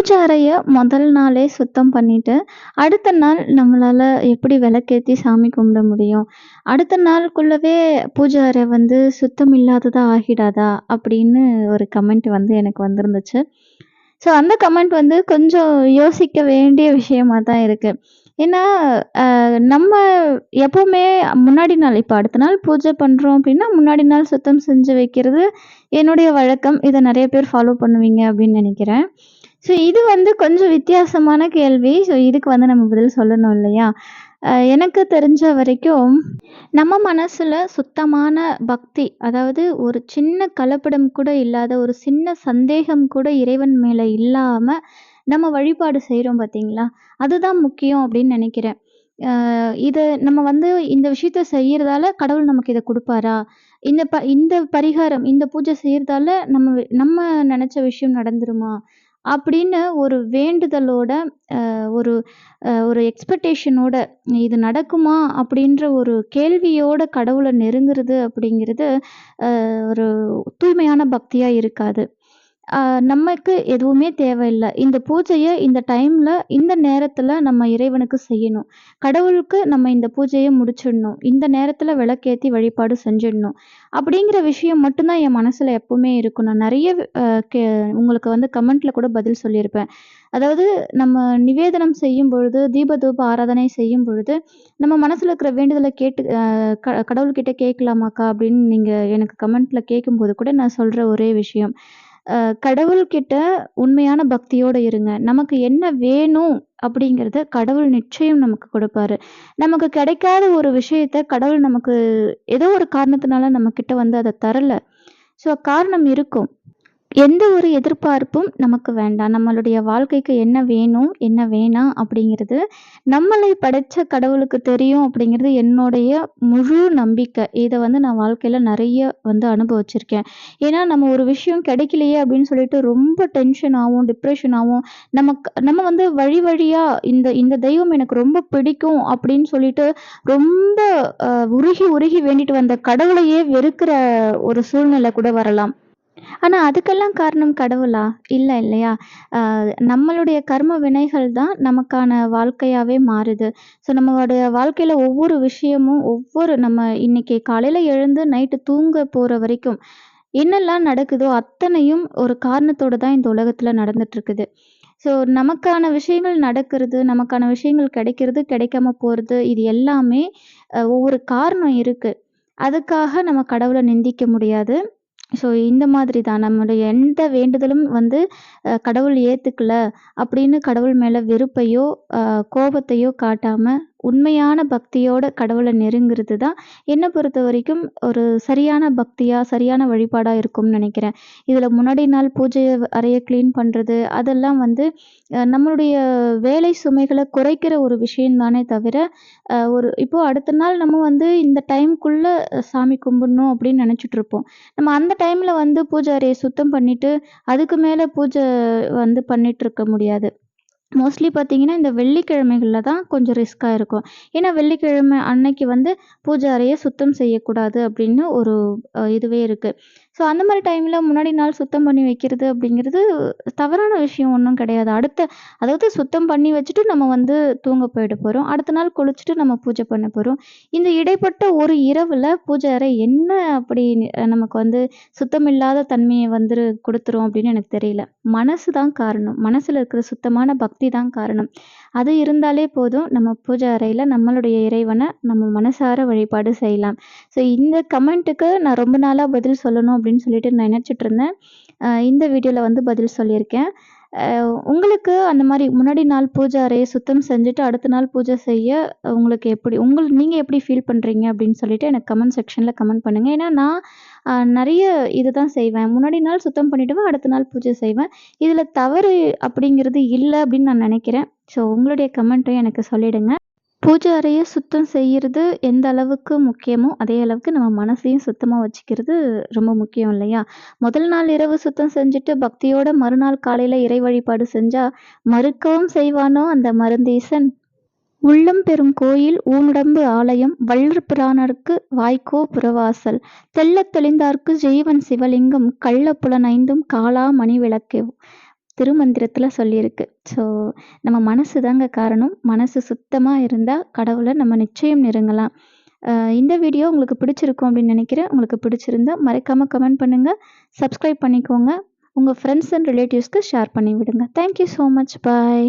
பூஜை முதல் நாளே சுத்தம் பண்ணிட்டு, அடுத்த நாள் நம்மளால் எப்படி விளக்கேற்றி சாமி கும்பிட முடியும்? அடுத்த நாளுக்குள்ளவே பூஜை அறை வந்து சுத்தம் இல்லாததா ஆகிடாதா? அப்படின்னு ஒரு கமெண்ட் வந்து எனக்கு வந்திருந்துச்சு. ஸோ அந்த கமெண்ட் வந்து கொஞ்சம் யோசிக்க வேண்டிய விஷயமா தான் இருக்குது ஏன்னா, நம்ம எப்பவுமே முன்னாடி நாள் இப்போ அடுத்த நாள் பூஜை பண்ணுறோம் அப்படின்னா, முன்னாடி நாள் சுத்தம் செஞ்சு வைக்கிறது என்னுடைய வழக்கம். இதை நிறைய பேர் ஃபாலோ பண்ணுவீங்க அப்படின்னு நினைக்கிறேன் ஸோ இது வந்து கொஞ்சம் வித்தியாசமான கேள்வி. ஸோ இதுக்கு வந்து நம்ம பதில் சொல்லணும் இல்லையா? எனக்கு தெரிஞ்ச வரைக்கும், நம்ம மனசில் சுத்தமான பக்தி, அதாவது ஒரு சின்ன கலப்படம் கூட இல்லாத, ஒரு சின்ன சந்தேகம் கூட இறைவன் மேலே இல்லாமல் நம்ம வழிபாடு செய்கிறோம் பார்த்தீங்களா? அதுதான் முக்கியம் அப்படின்னு நினைக்கிறேன் இது நம்ம வந்து இந்த விஷயத்த செய்யறதால கடவுள் நமக்கு இதை கொடுப்பாரா இந்த ப இந்த பரிகாரம், இந்த பூஜை செய்யறதால நம்ம நம்ம நினச்ச விஷயம் நடந்துருமா? அப்படின்னு ஒரு வேண்டுதலோட, அ ஒரு அ ஒரு எக்ஸ்பெக்டேஷனோட இது நடக்குமா? அப்படின்ற ஒரு கேள்வியோட கடவுள நெருங்குறது அப்படிங்கிறது, அ ஒரு தூய்மையான பக்தியா இருக்காது. நமக்கு எதுவுமே தேவையில்லை இந்த பூஜையை இந்த டைமில் இந்த நேரத்தில் நம்ம இறைவனுக்கு செய்யணும். கடவுளுக்கு நம்ம இந்த பூஜையை முடிச்சிடணும். இந்த நேரத்தில் விளக்கேத்தி வழிபாடு செஞ்சிடணும். அப்படிங்கிற விஷயம் மட்டும்தான் என் மனசில் எப்பவுமே இருக்கும். நான் நிறைய கே உங்களுக்கு வந்து கமெண்ட்டில் கூட பதில் சொல்லியிருப்பேன். அதாவது நம்ம நிவேதனம் செய்யும் பொழுது, தீப தூப ஆராதனை செய்யும் பொழுது, நம்ம மனசில் இருக்கிற வேண்டுதலை கேட்டு க கடவுள்கிட்ட கேட்கலாமாக்கா? அப்படின்னு நீங்கள் எனக்கு கமெண்ட்டில் கேட்கும்போது கூட நான் சொல்கிற ஒரே விஷயம். கடவுள்கிட்ட உண்மையான பக்தியோட இருங்க. நமக்கு என்ன வேணும் அப்படிங்கிறத கடவுள் நிச்சயம் நமக்கு கொடுப்பாரு நமக்கு கிடைக்காத ஒரு விஷயத்த கடவுள் நமக்கு ஏதோ ஒரு காரணத்தினால நம்மகிட்ட வந்து அதை தரல. ஸோ காரணம் இருக்கும். எந்த ஒரு எதிர்பார்ப்பும் நமக்கு வேண்டாம். நம்மளுடைய வாழ்க்கைக்கு என்ன வேணும், என்ன வேணாம் அப்படிங்கிறது, நம்மளை படைச்ச கடவுளுக்கு தெரியும் அப்படிங்கிறது என்னுடைய முழு நம்பிக்கை. இத வந்து நான் வாழ்க்கையில நெறைய வந்து அனுபவிச்சிருக்கேன். ஏன்னா நம்ம ஒரு விஷயம் கிடைக்கலையே அப்படின்னு சொல்லிட்டு ரொம்ப டென்ஷன் ஆவோம், டிப்ரஷன் ஆவோம். நமக்கு நம்ம வந்து வழி வழியா இந்த இந்த தெய்வம் எனக்கு ரொம்ப பிடிக்கும் அப்படின்னு சொல்லிட்டு, ரொம்ப அ உருகி உருகி வேண்டிட்டு வந்த கடவுளையே வெறுக்கிற ஒரு சூழ்நிலை கூட வரலாம். ஆனா அதுக்கெல்லாம் காரணம் கடவுளா? இல்ல இல்லையா? அ நம்மளுடைய கர்ம வினைகள் தான் நமக்கான வாழ்க்கையாவே மாறுது. ஸோ நம்மளுடைய வாழ்க்கையில ஒவ்வொரு விஷயமும், ஒவ்வொரு நம்ம இன்னைக்கு காலையில எழுந்து நைட்டு தூங்க போற வரைக்கும், என்னெல்லாம் நடக்குதோ அத்தனையும் ஒரு காரணத்தோட தான் இந்த உலகத்துல நடந்துட்டுருக்குது. ஸோ நமக்கான விஷயங்கள் நடக்கிறது, நமக்கான விஷயங்கள் கிடைக்கிறது, கிடைக்காம போறது, இது எல்லாமே அ ஒவ்வொரு காரணம் இருக்கு. அதுக்காக நம்ம கடவுள நிந்திக்க முடியாது. ஸோ இந்த மாதிரி தான் நம்முடைய எந்த வேண்டுதலும் வந்து கடவுள் ஏற்றுக்கல அப்படின்னு கடவுள் மேலே வெறுப்பையோ, கோபத்தையோ காட்டாமல் உண்மையான பக்தியோட கடவுளை நெருங்குறது தான் என்னை பொறுத்த வரைக்கும் ஒரு சரியான பக்தியாக சரியான வழிபாடாக இருக்கும்னு நினைக்கிறேன். இதில் முன்னாடி நாள் பூஜை அறையை க்ளீன் பண்ணுறது அதெல்லாம் வந்து நம்மளுடைய வேலை சுமைகளை குறைக்கிற ஒரு விஷயம்தானே தவிர, ஒரு இப்போது அடுத்த நாள் நம்ம வந்து இந்த டைம்குள்ளே சாமி கும்பிடணும் அப்படின்னு நினச்சிட்ருப்போம் நம்ம அந்த டைமில் வந்து பூஜை அறையை சுத்தம் பண்ணிவிட்டு அதுக்கு மேலே பூஜை வந்து பண்ணிட்டுருக்க முடியாது. மோஸ்ட்லி பார்த்தீங்கன்னா, இந்த வெள்ளிக்கிழமைகள்ல தான் கொஞ்சம் ரிஸ்க்கா இருக்கும். ஏன்னா வெள்ளிக்கிழமை அன்னைக்கு வந்து பூஜை அறையை சுத்தம் செய்யக்கூடாது அப்படின்னு ஒரு இதுவே இருக்கு. ஸோ அந்த மாதிரி டைமில் முன்னாடி நாள் சுத்தம் பண்ணி வைக்கிறது அப்படிங்கிறது தவறான விஷயம் ஒன்றும் கிடையாது. அடுத்த அதாவது சுத்தம் பண்ணி வச்சுட்டு நம்ம வந்து தூங்க போயிட போகிறோம் அடுத்த நாள் குளிச்சுட்டு நம்ம பூஜை பண்ண போகிறோம் இந்த இடைப்பட்ட ஒரு இரவில் பூஜை அறை என்ன அப்படி நமக்கு வந்து சுத்தமில்லாத தன்மையை வந்து கொடுத்துரும் அப்படின்னு எனக்கு தெரியல. மனசு தான் காரணம். மனசில் இருக்கிற சுத்தமான பக்தி தான் காரணம். அது இருந்தாலே போதும், நம்ம பூஜை அறையில் நம்மளுடைய இறைவனை நம்ம மனசார வழிபாடு செய்யலாம். ஸோ இந்த கமெண்ட்டுக்கு நான் ரொம்ப நாளாக பதில் சொல்லணும் அப்படின்னு அப்படின்னு சொல்லிட்டு நான் நினச்சிட்ருந்தேன் இந்த வீடியோவில் வந்து பதில் சொல்லியிருக்கேன். உங்களுக்கு அந்த மாதிரி முன்னாடி நாள் பூஜை அறையை சுத்தம் செஞ்சுட்டு, அடுத்த நாள் பூஜை செய்ய உங்களுக்கு எப்படி உங்கள் நீங்கள் எப்படி ஃபீல் பண்ணுறீங்க அப்படின்னு சொல்லிட்டு எனக்கு கமெண்ட் செக்ஷனில் கமெண்ட் பண்ணுங்கள் ஏன்னா நான் நிறைய இது தான் செய்வேன். முன்னாடி நாள் சுத்தம் பண்ணிவிடுவேன் அடுத்த நாள் பூஜை செய்வேன். இதில் தவறு அப்படிங்கிறது இல்லை அப்படின்னு நான் நினைக்கிறேன் ஸோ உங்களுடைய கமெண்ட்டையும் எனக்கு சொல்லிவிடுங்க பூஜை அறையை சுத்தம் செய்கிறது எந்த அளவுக்கு முக்கியமோ, அதே அளவுக்கு நம்ம மனசையும் சுத்தமாக வச்சுக்கிறது ரொம்ப முக்கியம் இல்லையா? முதல் நாள் இரவு சுத்தம் செஞ்சுட்டு பக்தியோட மறுநாள் காலையில் இறை வழிபாடு செஞ்சால் மறுக்கவும் செய்வானோ அந்த மருந்தீசன்? உள்ளம் பெறும் கோயில் ஊனுடம்பு ஆலயம் வள்ளற் பிரானார்க்கு வாய்க்கோ புறவாசல் தெள்ளத் தெளிந்தார்க்கு ஜெய்வன் சிவலிங்கம் கள்ள புலனைந்தும் காலா மணி மணிவிளக்கே திருமந்திரத்தில் சொல்லியிருக்கு. ஸோ நம்ம மனசு தாங்க காரணம். மனசு சுத்தமாக இருந்தால் கடவுளை நம்ம நிச்சயம் நெருங்கலாம். இந்த வீடியோ உங்களுக்கு பிடிச்சிருக்கும் அப்படின்னு நினைக்கிறேன். உங்களுக்கு பிடிச்சிருந்தா மறக்காமல் கமெண்ட் பண்ணுங்கள் சப்ஸ்கிரைப் பண்ணிக்கோங்க. உங்கள் ஃப்ரெண்ட்ஸ் அண்ட் ரிலேட்டிவ்ஸ்க்கு ஷேர் பண்ணி விடுங்க தேங்க்யூ ஸோ மச் பாய்